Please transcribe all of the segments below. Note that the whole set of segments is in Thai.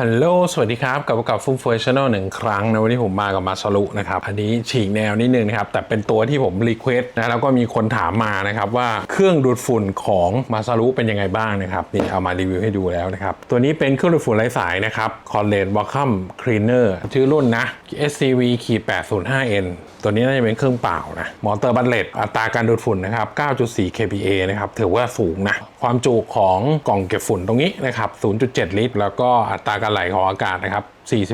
ฮัลโหล สวัสดีครับ กลับมากับฟุ้งเฟอร์ชั่นลหนึ่งครั้งนะ วันนี้ผมมากับมาสรุนะครับ อันนี้ฉีกแนวนิดนึงนะครับ แต่เป็นตัวที่ผมรีเควสต์นะ แล้วก็มีคนถามมานะครับว่าเครื่องดูดฝุ่นของมาสรุเป็นยังไงบ้างนะครับ นี่เอามารีวิวให้ดูแล้วนะครับ ตัวนี้เป็นเครื่องดูดฝุ่นไร้สายนะครับ c o n l e t Vacuum Cleaner ชื่อรุ่นนะ SCV ขีด 805N ตัวนี้น่าจะเป็นเครื่องเปล่านะ มอเตอร์บัตเลตอัตราการดูดฝุ่นนะครับ 9.4 kPa นะครับ ถือว่าสูงนะ ความจุของกล่องเก็บฝุ่นตรงนี้นะครับ 0.7 ลิตร แล้วก็อัตราการไหลของอากาศนะครับ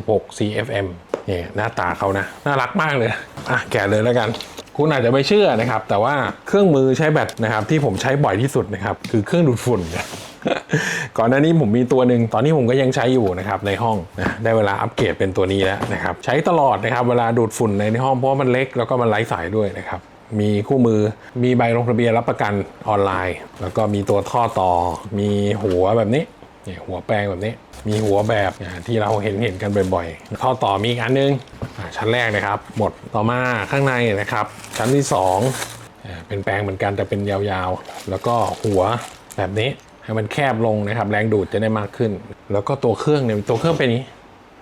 46 CFM นี่หน้าตาเขานะ น่ารักมากเลยอะแกะเลยแล้วกัน คุณอาจจะไม่เชื่อนะครับ แต่ว่าเครื่องมือใช้แบตนะครับ ที่ผมใช้บ่อยที่สุดนะครับ คือเครื่องดูดฝุ่นก่อนหน้านี้ผมมีตัวหนึ่งตอนนี้ผมก็ยังใช้อยู่นะครับในห้องนะได้เวลาอัปเกรดเป็นตัวนี้แล้วนะครับ ใช้ตลอดนะครับ เวลาดูดฝุ่นในห้องเพราะว่ามันเล็กแล้วก็มันไร้สายด้วยนะครับมีคู่มือ มีใบลงทะเบียนรับประกันออนไลน์ แล้วก็มีตัวท่อต่อ มีหัวแบบนี้ นี่หัวแปลงแบบนี้ มีหัวแบบที่เราเห็นเห็นกันบ่อยๆท่อต่อมีอีกอันนึงอ่าชั้นแรกนะครับ หมดต่อมาข้างในนะครับ ชั้นที่สองเป็นแปลงเหมือนกันแต่เป็นยาวๆ แล้วก็หัวแบบนี้ให้มันแคบลงนะครับ แรงดูดจะได้มากขึ้น แล้วก็ตัวเครื่องเนี่ยตัวเครื่องเป็นนี้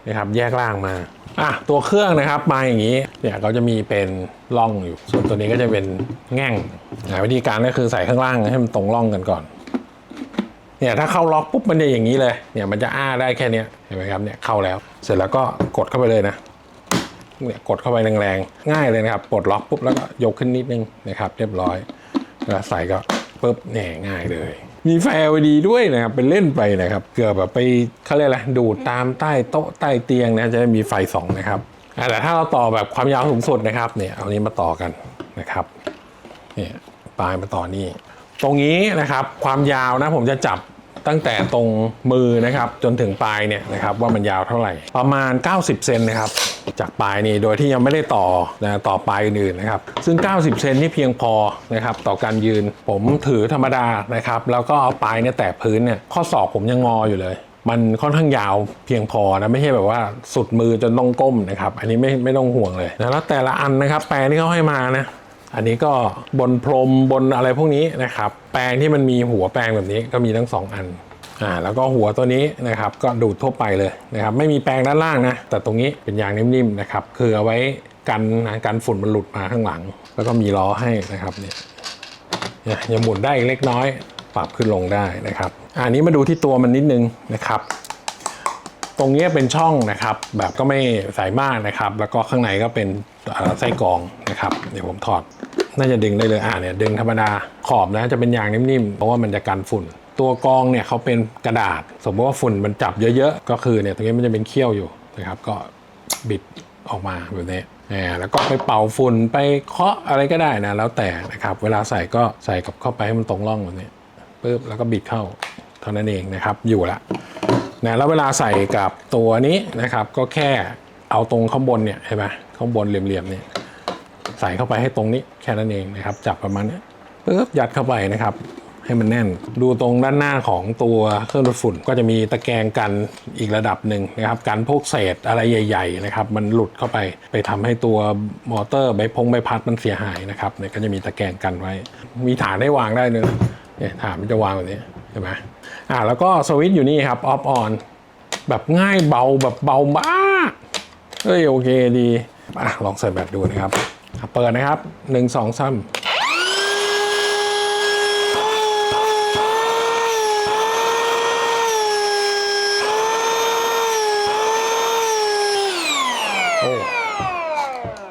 นะครับแยกล่างมาอะตัวเครื่องนะครับมาอย่างนี้เนี่ยเขาจะมีเป็นร่องอยู่ ส่วนตัวนี้ก็จะเป็นแง่งวิธีการก็คือใส่ข้างล่างให้มันตรงร่องกันก่อน เนี่ยถ้าเข้าล็อกปุ๊บมันจะอย่างนี้เลยเนี่ยมันจะอ้าได้แค่นี้เห็นไหมครับเนี่ยเข้าแล้ว เสร็จแล้วก็กดเข้าไปเลยนะเนี่ยกดเข้าไปแรงๆง่ายเลยนะครับปลดล็อกปุ๊บแล้วก็ยกขึ้นนิดนึงนะครับ เรียบร้อยแล้วใส่ก็ปุ๊บเนี่ยง่ายเลย มีไฟ LED ด้วยนะครับเป็นเล่นไปนะครับ เกือบแบบไปเขาเรียกอะไรดูดตามใต้โต๊ะใต้เตียงนะจะได้มีไฟส่องนะครับแต่ถ้าเราต่อแบบความยาวสูงสุดนะครับเนี่ยเอานี้มาต่อกันนะครับเนี่ยปลายมาต่อนี่ ตรงนี้นะครับความยาวนะผมจะจับตั้งแต่ตรงมือนะครับจนถึงปลายเนี่ยนะครับว่ามันยาวเท่าไหร่ ประมาณ 90 เซนนะครับจากปลายนี่โดยที่ยังไม่ได้ต่อนะต่อปลายอื่นๆนะครับซึ่ง 90 เซนนี่เพียงพอนะครับต่อการยืนผมถือธรรมดานะครับแล้วก็เอาปลายเนี่ยแตะพื้นเนี่ยข้อศอกผมยังงออยู่เลยมันค่อนข้างยาวเพียงพอนะไม่ใช่แบบว่าสุดมือจนต้องก้มนะครับ อันนี้ไม่ไม่ต้องห่วงเลยนะแล้วแต่ละอันนะครับแปรที่เขาให้มานะ อันนี้ก็บนพรมบนอะไรพวกนี้นะครับ แปรงที่มันมีหัวแปรงแบบนี้ก็มีทั้งสองอันอ่าแล้วก็หัวตัวนี้นะครับก็ดูดทั่วไปเลยนะครับไม่มีแปรงด้านล่างนะ แต่ตรงนี้เป็นยางนิ่มๆนะครับคือเอาไว้กันนะกันฝุ่นมันหลุดมาข้างหลัง แล้วก็มีล้อให้นะครับเนี่ยยังหมุนได้อีกเล็กน้อย ปรับขึ้นลงได้นะครับอันนี้มาดูที่ตัวมันนิดนึงนะครับ ตรงนี้เป็นช่องนะครับ แบบก็ไม่ใสมากนะครับ แล้วก็ข้างในก็เป็นไส้กรองนะครับ เดี๋ยวผมถอด น่าจะดึงได้เลยอ่าเนี่ยดึงธรรมดาขอบนะจะเป็นยางนิ่มๆเพราะว่ามันจะกันฝุ่น ตัวกรองเนี่ยเขาเป็นกระดาษ สมมติว่าฝุ่นมันจับเยอะๆก็คือเนี่ยตรงนี้มันจะเป็นเขี้ยวอยู่นะครับ ก็บิดออกมาแบบนี้อ่าแล้วก็ไปเป่าฝุ่นไปเคาะอะไรก็ได้นะแล้วแต่นะครับ เวลาใส่ก็ใส่กับเข้าไปให้มันตรงร่องแบบนี้ปึ๊บแล้วก็บิดเข้าเท่านั้นเองนะครับ อยู่ละ นะแล้วเวลาใส่กับตัวนี้นะครับ ก็แค่เอาตรงข้างบนเนี่ยเห็นไหมข้างบนเหลี่ยมๆเนี่ยใส่เข้าไปให้ตรงนี้แค่นั้นเองนะครับ จับประมาณนี้ปึ๊บยัดเข้าไปนะครับ ให้มันแน่น ดูตรงด้านหน้าของตัวเครื่องดูดฝุ่น ก็จะมีตะแกรงกันอีกระดับหนึ่งนะครับกันพวกเศษอะไรใหญ่ ๆ นะครับ มันหลุดเข้าไปไปทำให้ตัวมอเตอร์ใบพงใบพัดมันเสียหายนะครับเนี่ยก็จะมีตะแกรงกันไว้ มีฐานให้วางได้ด้วยนะเนี่ยฐานมันจะวางแบบนี้ ห็นไหมอ่าแล้วก็สวิตช์อยู่นี่ครับออฟออนแบบง่ายเบาแบบเบามากเฮ้ยโอเคดีอะลองใส่แบตดูนะครับ เปิดนะครับหนึ่งสองสามโอ้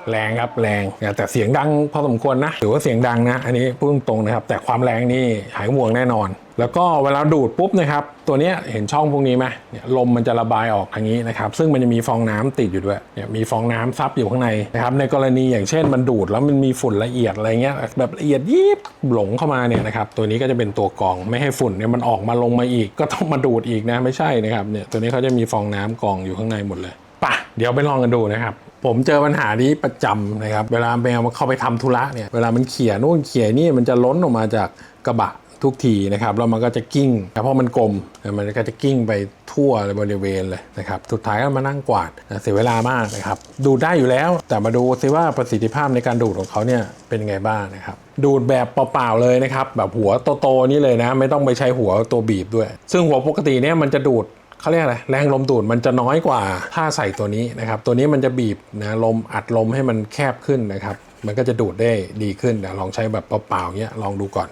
แรงครับแรงแต่เสียงดังพอสมควรนะถือว่าเสียงดังนะ อันนี้พูดตรงนะครับ แต่ความแรงนี่หายห่วงแน่นอน แล้วก็เวลาดูดปุ๊บนะครับ ตัวนี้เห็นช่องพวกนี้ไหมเนี่ยลมมันจะระบายออกทางนี้นะครับ ซึ่งมันจะมีฟองน้ำติดอยู่ด้วยเนี่ยมีฟองน้ำซับอยู่ข้างในนะครับ ในกรณีอย่างเช่นมันดูดแล้วมันมีฝุ่นละเอียดอะไรเงี้ยแบบละเอียดยิบหลงเข้ามาเนี่ยนะครับตัวนี้ก็จะเป็นตัวกรองไม่ให้ฝุ่นเนี่ยมันออกมาลงมาอีก ก็ต้องมาดูดอีกนะไม่ใช่นะครับเนี่ยตัวนี้เขาจะมีฟองน้ำกรองอยู่ข้างในหมดเลยป่ะเดี๋ยวไปลองกันดูนะครับผมเจอปัญหานี้ประจำนะครับ เวลาแมวมันเข้าไปทำธุระเนี่ย เวลามันเขี่ยนู่นเขี่ยนี่มันจะล้นออกมาจากกระบะ ทุกทีนะครับแล้วมันก็จะกิ้งแต่เพราะมันกลมมันก็จะกิ้งไปทั่วบริเวณเลยนะครับสุดท้ายก็มานั่งกวาดเสียเวลามากนะครับดูดได้อยู่แล้ว แต่มาดูซิว่าประสิทธิภาพในการดูดของเขาเนี่ยเป็นยังไงบ้างนะครับดูดแบบเปล่าๆเลยนะครับแบบหัวโตๆนี่เลยนะ ไม่ต้องไปใช้หัวตัวบีบด้วย ซึ่งหัวปกติเนี่ยมันจะดูดเขาเรียกอะไรแรงลมดูดมันจะน้อยกว่าถ้าใส่ตัวนี้นะครับตัวนี้มันจะบีบนะลมอัดลมให้มันแคบขึ้นนะครับมันก็จะดูดได้ดีขึ้นเดี๋ยวลองใช้แบบเปล่าๆเนี้ยลองดูก่อน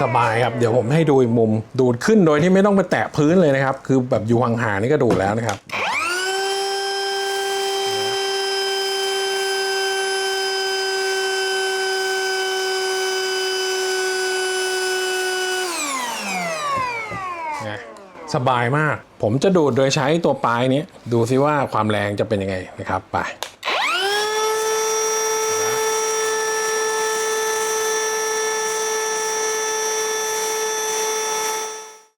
สบายครับ เดี๋ยวผมให้ดูอีกมุม ดูดขึ้นโดยที่ไม่ต้องไปแตะพื้นเลยนะครับ คือแบบอยู่ห่างๆนี่ก็ดูดแล้วนะครับสบายมาก ผมจะดูดโดยใช้ตัวปลายนี้ ดูซิว่าความแรงจะเป็นยังไงนะครับ ไป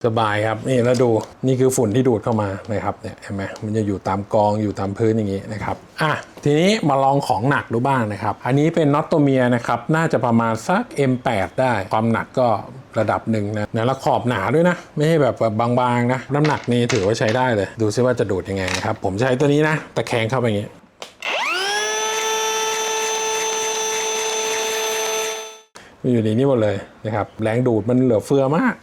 สบายครับนี่แล้วดูนี่คือฝุ่นที่ดูดเข้ามานะครับเนี่ยเห็นไหมมันจะอยู่ตามกองอยู่ตามพื้นอย่างนี้นะครับอะทีนี้มาลองของหนักดูบ้างนะครับ อันนี้เป็นน็อตตัวเมียนะครับน่าจะประมาณสัก M8 ได้ความหนักก็ระดับหนึ่งนะแล้วขอบหนาด้วยนะ ไม่ใช่แบบแบบบางๆนะน้ำหนักนี่ถือว่าใช้ได้เลย ดูซิว่าจะดูดยังไงนะครับผมใช้ตัวนี้นะตะแคงเข้าไปอย่างนี้มันอยู่ในนี้หมดเลยนะครับแรงดูดมันเหลือเฟือมาก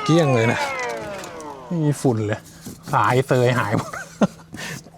เกี้ยงเลยนะไม่มีฝุ่นเลย สายเซยหายหมด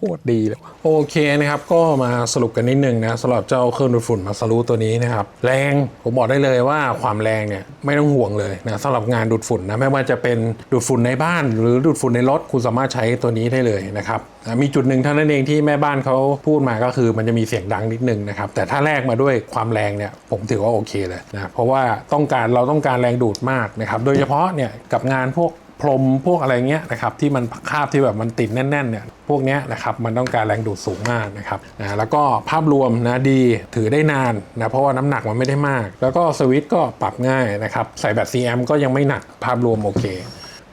โคตรดีเลยโอเคนะครับ ก็มาสรุปกันนิดนึงนะสำหรับเจ้าเครื่องดูดฝุ่นมาสรูตัวนี้นะครับแรงผมบอกได้เลยว่าความแรงเนี่ยไม่ต้องห่วงเลยนะสำหรับงานดูดฝุ่นนะไม่ว่าจะเป็นดูดฝุ่นในบ้าน หรือดูดฝุ่นในรถคุณสามารถใช้ตัวนี้ได้เลยนะครับนะมีจุดหนึ่งเท่านั้นเองที่แม่บ้านเขาพูดมาก็คือมันจะมีเสียงดังนิดนึงนะครับแต่ถ้าแลกมาด้วยความแรงเนี่ยผมถือว่าโอเคเลยนะเพราะว่าต้องการเราต้องการแรงดูดมากนะครับโดยเฉพาะเนี่ยกับงานพวก รมพวกอะไรเงี้ยนะครับที่มันคาบที่แบบมันติดแน่นๆเนี่ยพวกนี้นะครับมันต้องการแรงดูดสูงมากนะครับนะแล้วก็ภาพรวมนะดีถือได้นานนะเพราะว่าน้ำหนักมันไม่ได้มาก แล้วก็สวิตช์ก็ปรับง่ายนะครับใส่แบต CM ก็ยังไม่หนักภาพรวมโอเค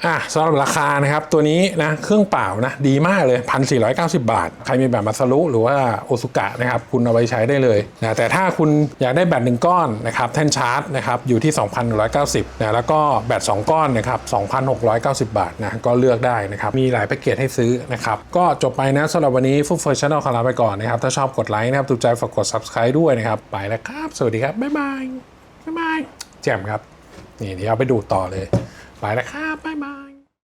อะสำหรับราคานะครับตัวนี้นะเครื่องเปล่านะดีมากเลย 1,490 บาท ใครมีแบบมาซารุหรือว่าโอซุกะนะครับคุณเอาไปใช้ได้เลยนะแต่ถ้าคุณอยากได้แบตหนึ่งก้อนนะครับแท่นชาร์จนะครับอยู่ที่ 2,190นะแล้วก็แบต2ก้อนนะครับ2,690 บาทนะก็เลือกได้นะครับมีหลายแพ็กเกจให้ซื้อนะครับก็จบไปนะสำหรับวันนี้ฟุตเฟอร์ชั่นอลขอลาไปก่อนนะครับถ้าชอบกดไลค์นะครับถูกใจฝากกด subscribe ด้วยนะครับไปแล้วครับ สวัสดีครับบ๊ายบายบ๊ายบายแจ่มครับนี่เดี๋ยวเอาไปดูต่อเลย ไปแล้วครับบ๊ายบาย